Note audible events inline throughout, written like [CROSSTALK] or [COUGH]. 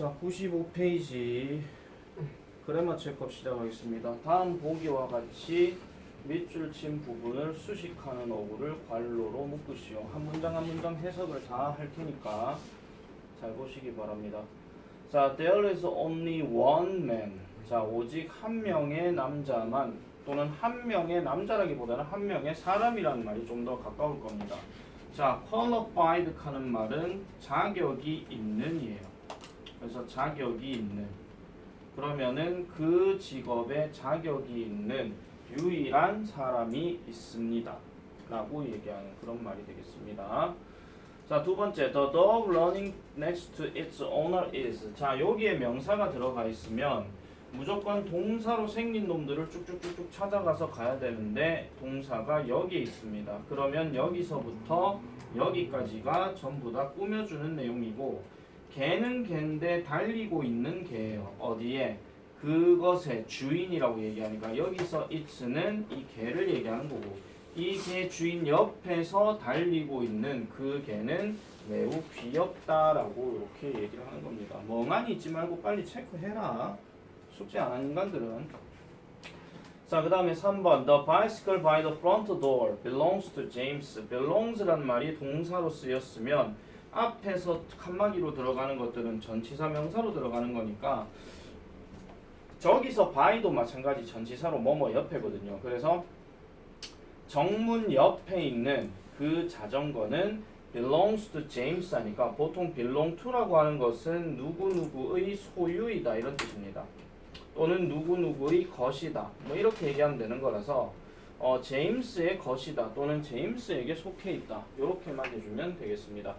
자, 95페이지 그래머 체크업 시작하겠습니다. 다음 보기와 같이 밑줄 친 부분을 수식하는 어구를 괄호로 묶으시오. 한 문장 한 문장 해석을 다 할 테니까 잘 보시기 바랍니다. 자, there is only one man. 자, 오직 한 명의 남자만 또는 한 명의 남자라기보다는 한 명의 사람이라는 말이 좀 더 가까울 겁니다. 자, qualified 하는 말은 자격이 있는이에요. 그래서 자격이 있는. 그러면은 그 직업에 자격이 있는 유일한 사람이 있습니다. 라고 얘기하는 그런 말이 되겠습니다. 자, 두 번째, the dog running next to its owner is. 자, 여기에 명사가 들어가 있으면 무조건 동사로 생긴 놈들을 쭉쭉쭉쭉 찾아가서 가야 되는데 동사가 여기에 있습니다. 그러면 여기서부터 여기까지가 전부 다 꾸며주는 내용이고 개는 개인데 달리고 있는 개예요. 어디에? 그것의 주인이라고 얘기하니까 여기서 it는 이 개를 얘기하는 거고 이 개 주인 옆에서 달리고 있는 그 개는 매우 귀엽다라고 이렇게 얘기를 하는 겁니다. 멍하니 있지 말고 빨리 체크해라. 숙제 안 한 인간들은. 자, 그 다음에 3번. The bicycle by the front door belongs to James. belongs란 말이 동사로 쓰였으면 앞에서 칸막이로 들어가는 것들은 전치사 명사로 들어가는 거니까 저기서 by도 마찬가지 전치사로 뭐뭐 옆에거든요. 그래서 정문 옆에 있는 그 자전거는 belongs to James 하니까 보통 belong to라고 하는 것은 누구누구의 소유이다 이런 뜻입니다. 또는 누구누구의 것이다. 뭐 이렇게 얘기하면 되는 거라서 어, 제임스의 것이다 또는 제임스에게 속해 있다. 이렇게만 해주면 되겠습니다.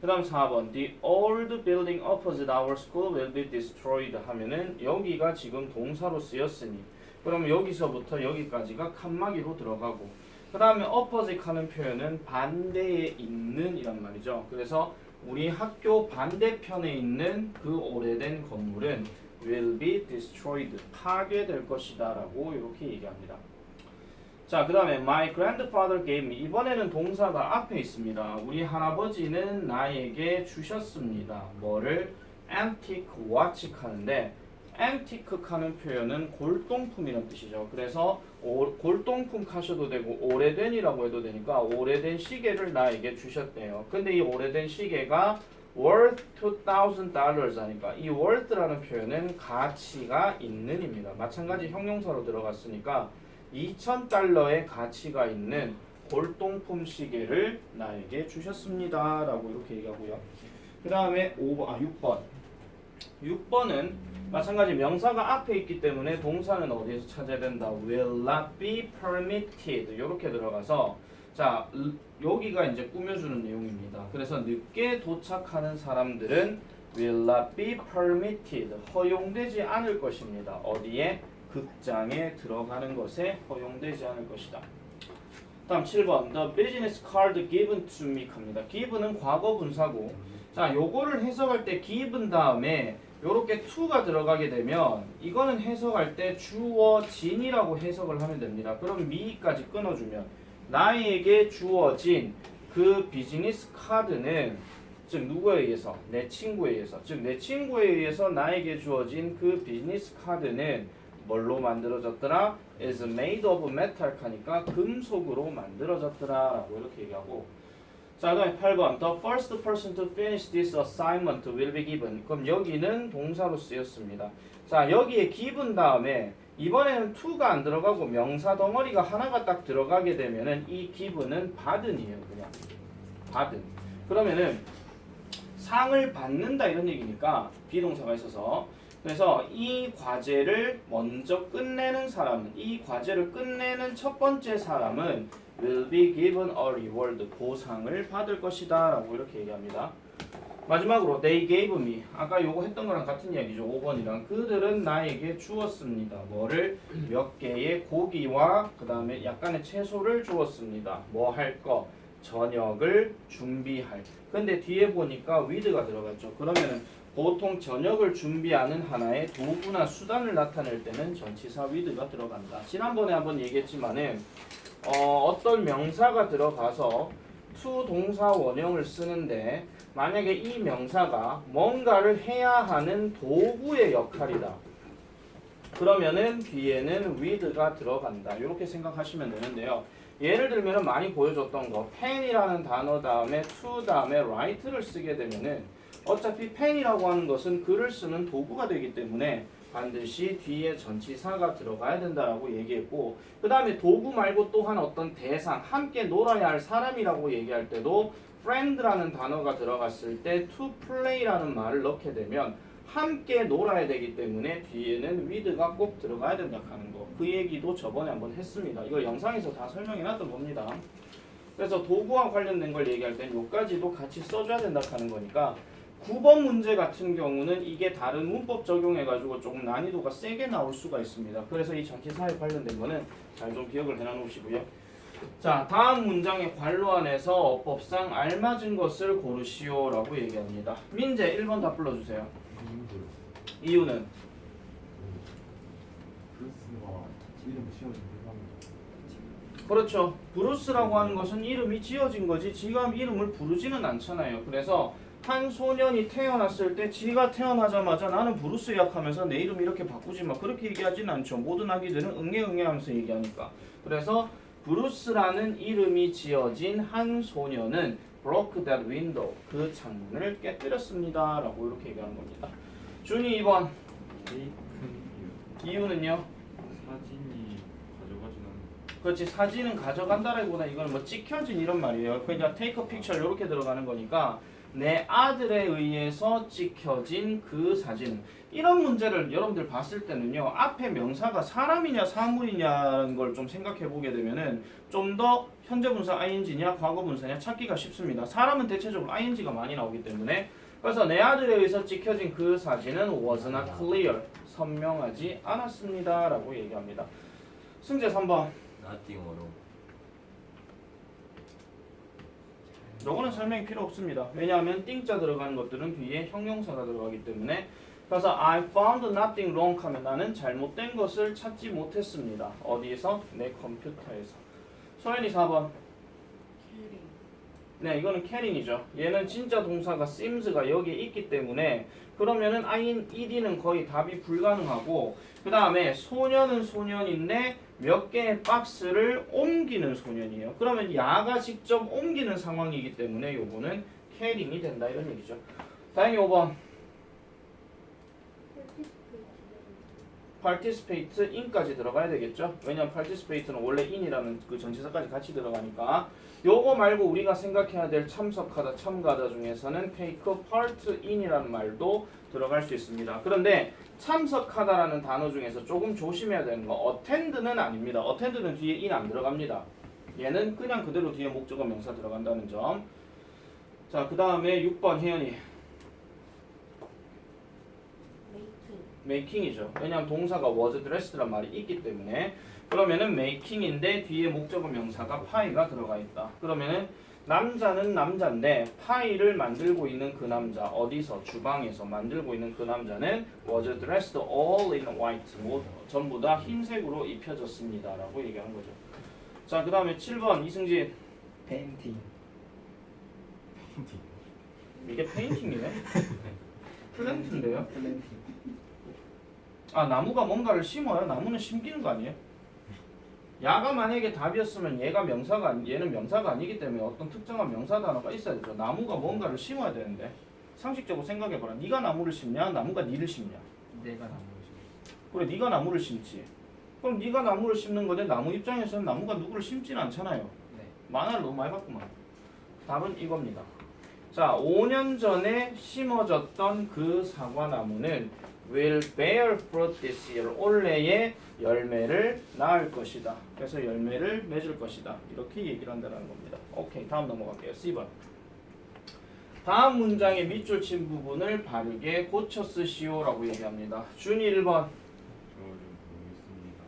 그 다음 4번 The old building opposite our school will be destroyed 하면은 여기가 지금 동사로 쓰였으니 그럼 여기서부터 여기까지가 칸막이로 들어가고 그 다음에 opposite 하는 표현은 반대에 있는 이란 말이죠. 그래서 우리 학교 반대편에 있는 그 오래된 건물은 will be destroyed 파괴될 것이다 라고 이렇게 얘기합니다. 자, 그 다음에 my grandfather gave me 이번에는 동사가 앞에 있습니다. 우리 할아버지는 나에게 주셨습니다. 뭐를 antique watch 하는데 antique 하는 표현은 골동품이라는 뜻이죠. 그래서 오- 골동품 하셔도 되고 오래된이라고 해도 되니까 오래된 시계를 나에게 주셨대요. 근데 이 오래된 시계가 worth 2,000 dollars 하니까 이 worth라는 표현은 가치가 있는입니다. 마찬가지 형용사로 들어갔으니까 2,000달러의 가치가 있는 골동품 시계를 나에게 주셨습니다. 라고 이렇게 얘기하고요. 그 다음에 5번, 아, 6번. 6번은 마찬가지 명사가 앞에 있기 때문에 동사는 어디에서 찾아야 된다? will not be permitted. 이렇게 들어가서 자, 으- 여기가 이제 꾸며주는 내용입니다. 그래서 늦게 도착하는 사람들은 will not be permitted. 허용되지 않을 것입니다. 어디에? 극장에 들어가는 것에 허용되지 않을 것이다. 다음 7번 The business card given to me 합니다. given은 과거 분사고 자 요거를 해석할 때 given 다음에 요렇게 to가 들어가게 되면 이거는 해석할 때 주어진이라고 해석을 하면 됩니다. 그럼 me까지 끊어주면 나에게 주어진 그 비즈니스 카드는 즉 누구에 의해서 내 친구에 의해서 즉 내 친구에 의해서 나에게 주어진 그 비즈니스 카드는 뭘로 만들어졌더라? is made of metal 하니까 금속으로 만들어졌더라 라고 이렇게 얘기하고. 자 그다음에 8번. The first person to finish this assignment will be given. 그럼 여기는 동사로 쓰였습니다. 자 여기에 given 다음에 이번에는 to가 안 들어가고 명사 덩어리가 하나가 딱 들어가게 되면은 이 given은 받은이에요 그냥. 받은. 그러면은 상을 받는다 이런 얘기니까 비동사가 있어서 그래서 이 과제를 먼저 끝내는 사람은 이 과제를 끝내는 첫 번째 사람은 will be given a reward 보상을 받을 것이다 라고 이렇게 얘기합니다. 마지막으로 they gave me. 아까 요거 했던 거랑 같은 이야기죠. 5번이랑. 그들은 나에게 주었습니다. 뭐를? 몇 개의 고기와 그 다음에 약간의 채소를 주었습니다. 뭐 할거 저녁을 준비할 근데 뒤에 보니까 with가 들어갔죠 그러면은 보통 저녁을 준비하는 하나의 도구나 수단을 나타낼 때는 전치사 with가 들어간다. 지난번에 한번 얘기했지만은 어, 어떤 명사가 들어가서 to 동사 원형을 쓰는데 만약에 이 명사가 뭔가를 해야 하는 도구의 역할이다. 그러면은 뒤에는 with가 들어간다. 이렇게 생각하시면 되는데요. 예를 들면 많이 보여줬던 거 pen이라는 단어 다음에 to 다음에 write를 쓰게 되면은 어차피 pen이라고 하는 것은 글을 쓰는 도구가 되기 때문에 반드시 뒤에 전치사가 들어가야 된다라고 얘기했고 그 다음에 도구 말고 또한 어떤 대상 함께 놀아야 할 사람이라고 얘기할 때도 friend라는 단어가 들어갔을 때 to play라는 말을 넣게 되면 함께 놀아야 되기 때문에 뒤에는 with가 꼭 들어가야 된다 하는 거. 그 얘기도 저번에 한번 했습니다. 이거 영상에서 다 설명해 놨던 겁니다. 그래서 도구와 관련된 걸 얘기할 땐 요까지도 같이 써줘야 된다 하는 거니까 9번 문제 같은 경우는 이게 다른 문법 적용해가지고 조금 난이도가 세게 나올 수가 있습니다. 그래서 이 전치사에 관련된 거는 잘 좀 기억을 해놔 놓으시고요. 자, 다음 문장의 관로 안에서 어법상 알맞은 것을 고르시오라고 얘기합니다. 민재 1번 다 불러주세요. 이유는 브루스가 이름 지어진 회사입니다. 그렇죠. 브루스라고 하는 것은 이름이 지어진 거지 지가 이름을 부르지는 않잖아요. 그래서 한 소년이 태어났을 때 지가 태어나자마자 나는 브루스 약하면서 내 이름 이렇게 바꾸지 마 그렇게 얘기하진 않죠. 모든 아기들은 응애 응애 하면서 얘기하니까. 그래서 브루스라는 이름이 지어진 한 소년은 broke that window 그 창문을 깨뜨렸습니다. 라고 이렇게 얘기하는 겁니다. 준이 2번 테이큰 이유. 이유는요? 사진이 가져가지는 그렇지 사진은 가져간다라기보다 이건 뭐 찍혀진 이런 말이에요. 그러니까 take a picture 이렇게 들어가는 거니까 내 아들에 의해서 찍혀진 그 사진. 이런 문제를 여러분들 봤을 때는요. 앞에 명사가 사람이냐 사물이냐는 걸 좀 생각해 보게 되면은 좀 더 현재 분사 ing냐 과거 분사냐 찾기가 쉽습니다. 사람은 대체적으로 ing가 많이 나오기 때문에 그래서 내 아들에 의해서 찍혀진 그 사진은 was not clear 선명하지 않았습니다 라고 얘기합니다. 승재 3번. nothing으로 요거는 설명이 필요 없습니다. 왜냐하면 띵자 들어가는 것들은 뒤에 형용사가 들어가기 때문에 그래서 I found nothing wrong 하면 나는 잘못된 것을 찾지 못했습니다. 어디에서? 내 컴퓨터에서. 소연이 4번. 네, 이거는 캐링이죠. 얘는 진짜 동사가 sims가 여기에 있기 때문에 그러면은 in, ed는 거의 답이 불가능하고 그 다음에 소년은 소년인데 몇 개의 박스를 옮기는 소년이에요. 그러면 야가 직접 옮기는 상황이기 때문에 요거는 캐링이 된다 이런 얘기죠. 다행히 5번 participate in까지 들어가야 되겠죠. 왜냐면 participate는 원래 in이라는 그 전치사까지 같이 들어가니까 요거 말고 우리가 생각해야 될 참석하다, 참가다 중에서는 take part in이라는 말도 들어갈 수 있습니다. 그런데 참석하다라는 단어 중에서 조금 조심해야 되는 거 attend는 아닙니다. attend는 뒤에 in 안 들어갑니다. 얘는 그냥 그대로 뒤에 목적어 명사 들어간다는 점. 자, 그 다음에 6번 혜연이 making이죠. 왜냐하면 동사가 was dressed란 말이 있기 때문에 그러면은 making인데 뒤에 목적어 명사가 파이가 들어가 있다. 그러면은 남자는 남자인데 파이를 만들고 있는 그 남자 어디서 주방에서 만들고 있는 그 남자는 was dressed all in white 뭐 전부 다 흰색으로 입혀졌습니다라고 얘기하는 거죠. 자, 그 다음에 7번 이승진 페인팅 이게 페인팅이네? 플랜트인데요? [LAUGHS] 아 나무가 뭔가를 심어요? 나무는 심기는 거 아니에요? 야가 만약에 답이었으면 얘가 명사가 아니, 얘는 명사가 아니기 때문에 어떤 특정한 명사 단어가 있어야 되죠. 나무가 뭔가를 심어야 되는데 상식적으로 생각해봐라. 네가 나무를 심냐? 나무가 니를 심냐? 내가 나무지 그래 네가 나무를 심지. 그럼 네가 나무를 심는 건데 나무 입장에서는 나무가 누구를 심지는 않잖아요. 네 만화를 너무 많이 봤구만. 답은 이겁니다. 자, 5년 전에 심어졌던 그 사과나무는 will bear fruit this year. 올해의 열매를 낳을 것이다. 그래서 열매를 맺을 것이다. 이렇게 얘기를 한다는 겁니다. 오케이, 다음 넘어갈게요. C번. 다음 문장의 밑줄 친 부분을 바르게 고쳐 쓰시오라고 얘기합니다. 준이 1번. 저를 모르겠습니다.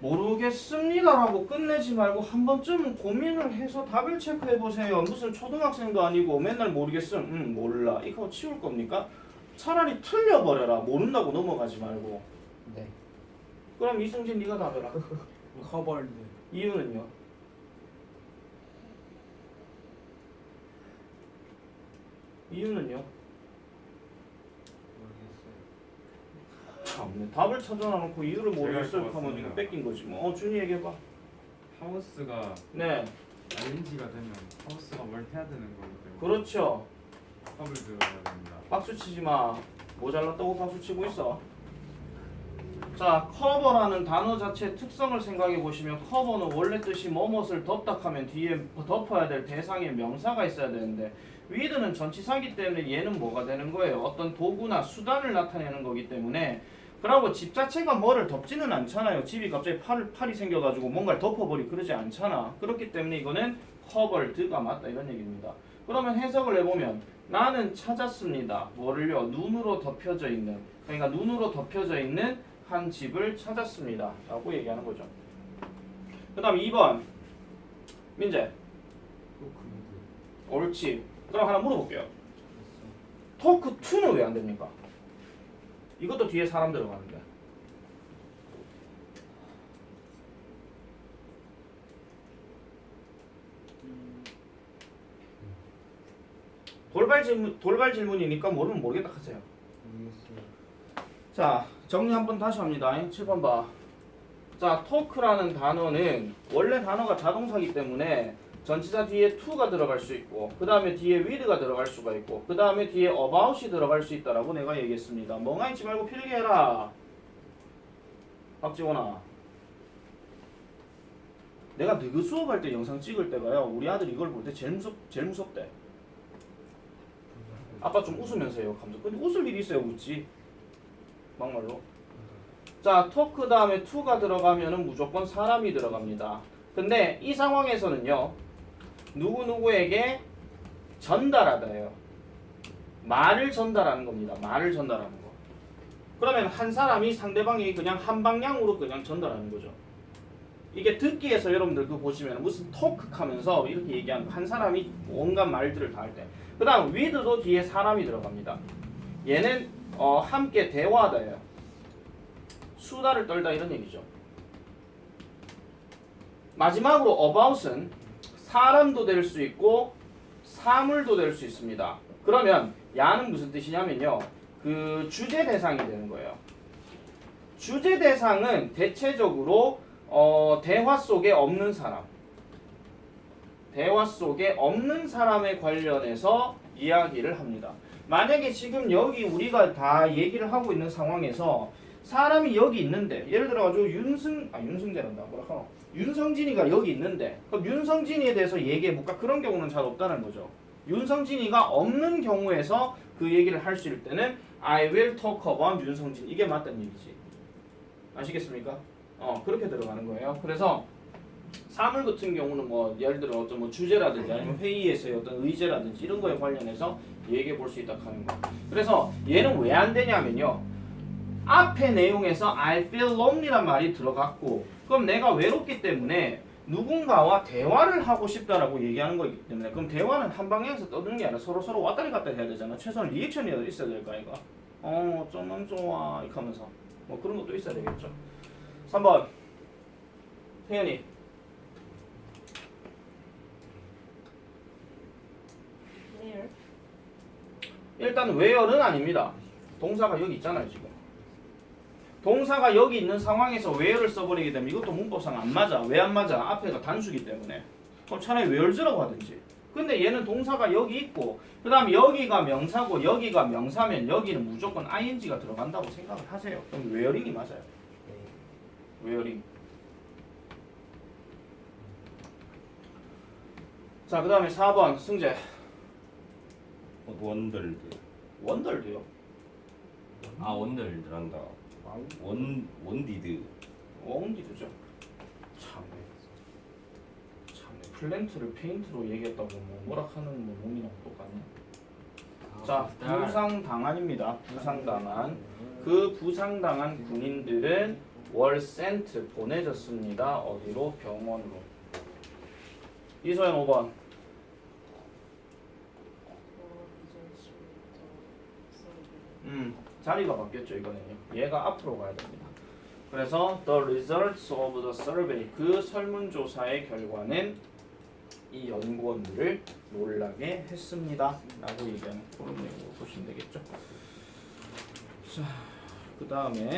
모르겠습니다라고 끝내지 말고 한 번쯤 고민을 해서 답을 체크해 보세요. 무슨 초등학생도 아니고 맨날 모르겠음, 음 몰라. 이거 치울 겁니까? 차라리 틀려 버려라. 모른다고 넘어가지 말고. 네. 그럼 이승진 네가 답해라. 커버드 이유는요? 이유는요? 모르겠어요. 참네 답을 찾아놔놓고 이유를 모르겠어요 하면 이거. 뺏긴 거지 뭐 어, 준이 얘기해봐 하우스가 네 ing가 되면 하우스가 뭘 해야 되는 거기 때문에 그렇죠 합을 들어야 됩니다. 박수 치지 마. 모자랐다고 박수 치고 있어. 자, 커버라는 단어 자체의 특성을 생각해 보시면 커버는 원래 뜻이 뭐뭇을 덮다 하면 뒤에 덮어야 될 대상의 명사가 있어야 되는데 위드는 전치사기 때문에 얘는 뭐가 되는 거예요? 어떤 도구나 수단을 나타내는 거기 때문에 그러고 집 자체가 뭐를 덮지는 않잖아요. 집이 갑자기 팔, 팔이 생겨가지고 뭔가를 덮어버리 그러지 않잖아. 그렇기 때문에 이거는 커버드가 맞다 이런 얘기입니다. 그러면 해석을 해보면 나는 찾았습니다. 뭐를요? 눈으로 덮여져 있는 그러니까 눈으로 덮여져 있는 한 집을 찾았습니다. 라고 얘기하는 거죠. 그 다음 2번 민재 또 옳지. 그럼 하나 물어볼게요. 토크 2는 왜 안 됩니까? 이것도 뒤에 사람 들어가는데. 돌발 질문 돌발 질문이니까 모르면 모르겠다 하세요. 자, 정리 한번 다시 합니다. 7번 봐. 자, 토크라는 단어는 원래 단어가 자동사기 때문에 전치사 뒤에 to가 들어갈 수 있고 그 다음에 뒤에 with가 들어갈 수가 있고 그 다음에 뒤에 about이 들어갈 수 있다라고 내가 얘기했습니다. 멍하니 있지 말고 필기 해라. 박지원아. 내가 너그 수업할 때 영상 찍을 때가요. 우리 아들 이걸 볼 때 제일 무섭 제일 무섭대. 아빠 좀 웃으면서 해요. 감독. 근데 웃을 일이 있어야 웃지. 막말로. 자, 토크 다음에 to가 들어가면은 무조건 사람이 들어갑니다. 근데 이 상황에서는요. 누구누구에게 전달하다예요. 말을 전달하는 겁니다. 말을 전달하는 거. 그러면 한 사람이 상대방이 그냥 한 방향으로 그냥 전달하는 거죠. 이게 듣기에서 여러분들 그 보시면 무슨 토크 하면서 이렇게 얘기하는 거. 한 사람이 온갖 말들을 다 할 때. 그 다음 with도 뒤에 사람이 들어갑니다. 얘는 어, 함께 대화하다예요. 수다를 떨다 이런 얘기죠. 마지막으로 about은 사람도 될 수 있고 사물도 될 수 있습니다. 그러면 야는 무슨 뜻이냐면요. 그 주제 대상이 되는 거예요. 주제 대상은 대체적으로 어, 대화 속에 없는 사람. 대화 속에 없는 사람에 관련해서 이야기를 합니다. 만약에 지금 여기 우리가 다 얘기를 하고 있는 상황에서 사람이 여기 있는데 예를 들어 가지고 윤승 아 윤승재란다 뭐라 윤성진이가 여기 있는데 그럼 윤성진이에 대해서 얘기해 볼까 그런 경우는 잘 없다는 거죠. 윤성진이가 없는 경우에서 그 얘기를 할 수 있을 때는 I will talk about 윤성진 이게 맞다는 얘기지. 아시겠습니까? 어 그렇게 들어가는 거예요. 그래서 사물 같은 경우는 뭐 예를 들어 어떤 뭐 주제라든지 아니면 회의에서의 어떤 의제라든지 이런 거에 관련해서 얘기해 볼 수 있다 하는 거. 그래서 얘는 왜 안 되냐면요. 앞에 내용에서 I feel lonely란 말이 들어갔고 그럼 내가 외롭기 때문에 누군가와 대화를 하고 싶다라고 얘기하는 거기 때문에 그럼 대화는 한 방향에서 떠드는 게 아니라 서로 서로 왔다리 갔다 해야 되잖아. 최소한 리액션이라도 있어야 될 거 아이가. 어, 좀만 좋아 이렇게 하면서 뭐 그런 것도 있어야 되겠죠. 3번 혜연이 일단 where는 아닙니다. 동사가 여기 있잖아요 지금. 동사가 여기 있는 상황에서 where를 써버리게 되면 이것도 문법상 안 맞아. 왜 안 맞아? 앞에가 단수기 때문에. 그럼 차라리 where's라고 하든지. 근데 얘는 동사가 여기 있고 그 다음 여기가 명사고 여기가 명사면 여기는 무조건 ing가 들어간다고 생각을 하세요. 그럼 whereing이 맞아요. 네. whereing. 자, 그 다음에 4번 승재. 원덜드 원덜드요. 아 원덜드란다 원 원디드 웡디드죠. 참네. 참네. 플랜트를 페인트로 얘기했다고 뭐 뭐락하는 뭐 몽이랑 똑같네. 자, 부상 당한입니다. 부상 당한. 그 부상 당한 군인들은 월 센트 보내졌습니다. 어디로? 병원으로. 이소연 5번. 음, 자리가 바뀌었죠 이거는요. 얘가 앞으로 가야 됩니다. 그래서 the results of the survey 그 설문조사의 결과는 이 연구원들을 놀라게 했습니다. 라고 얘기하는 그런 내용으로 보시면 되겠죠. 자, 그 다음에